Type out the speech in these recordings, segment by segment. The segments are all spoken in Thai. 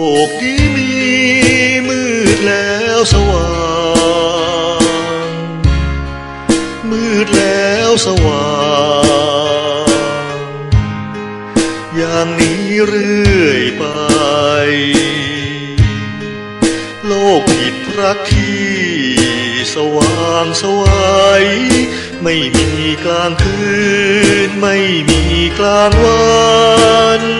โลกนี้มีมืดแล้วสว่าง มืดแล้วสว่าง อย่างนี้เรื่อยไป โลกผิดรักที่สว่างสวัยไม่มีกลางคืน ไม่มีกลางวัน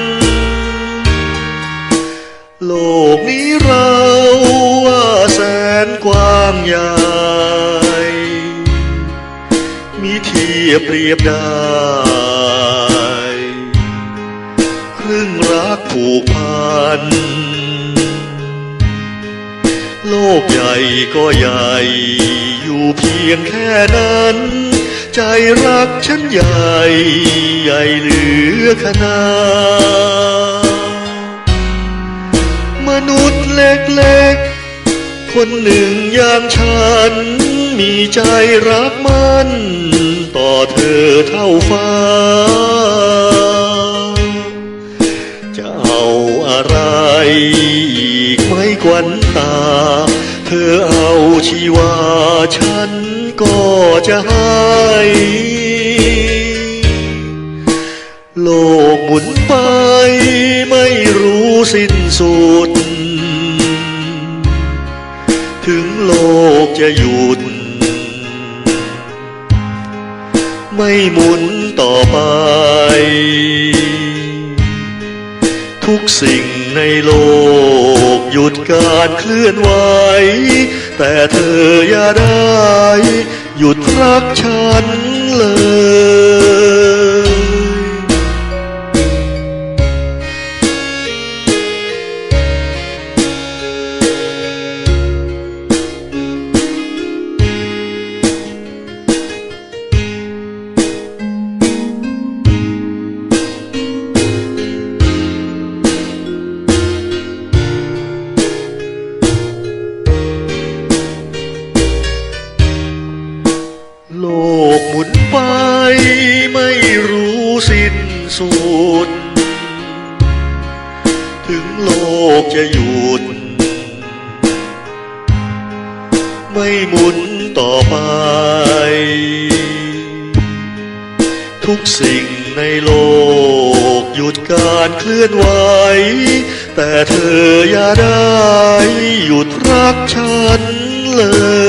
างใหญ่มีเทียบเปรียบได้ ครึ่งรักผูกพัน โลกใหญ่ก็ใหญ่ อยู่เพียงแค่นั้น ใจรักฉันใหญ่ ใหญ่เหลือขนาดมนุษย์เล็กๆ คนหนึ่งอย่างฉัน มีใจรักมันต่อเธอเท่าฟ้า จะเอาอะไรอีกไม่กวันตา เธอเอาชีวาฉันก็จะให้โลกหมุนไปไม่รู้สิ้นสุด ถึงโลกจะหยุด ไม่หมุนต่อไป ทุกสิ่งในโลกหยุดการเคลื่อนไหว แต่เธออย่าได้ หยุดรักฉันเลย โลกหมุนไปไม่รู้สิ้นสุด ถึงโลกจะหยุด ไม่หมุนต่อไป ทุกสิ่งในโลกหยุดการเคลื่อนไหว แต่เธออย่าได้หยุดรักฉันเลย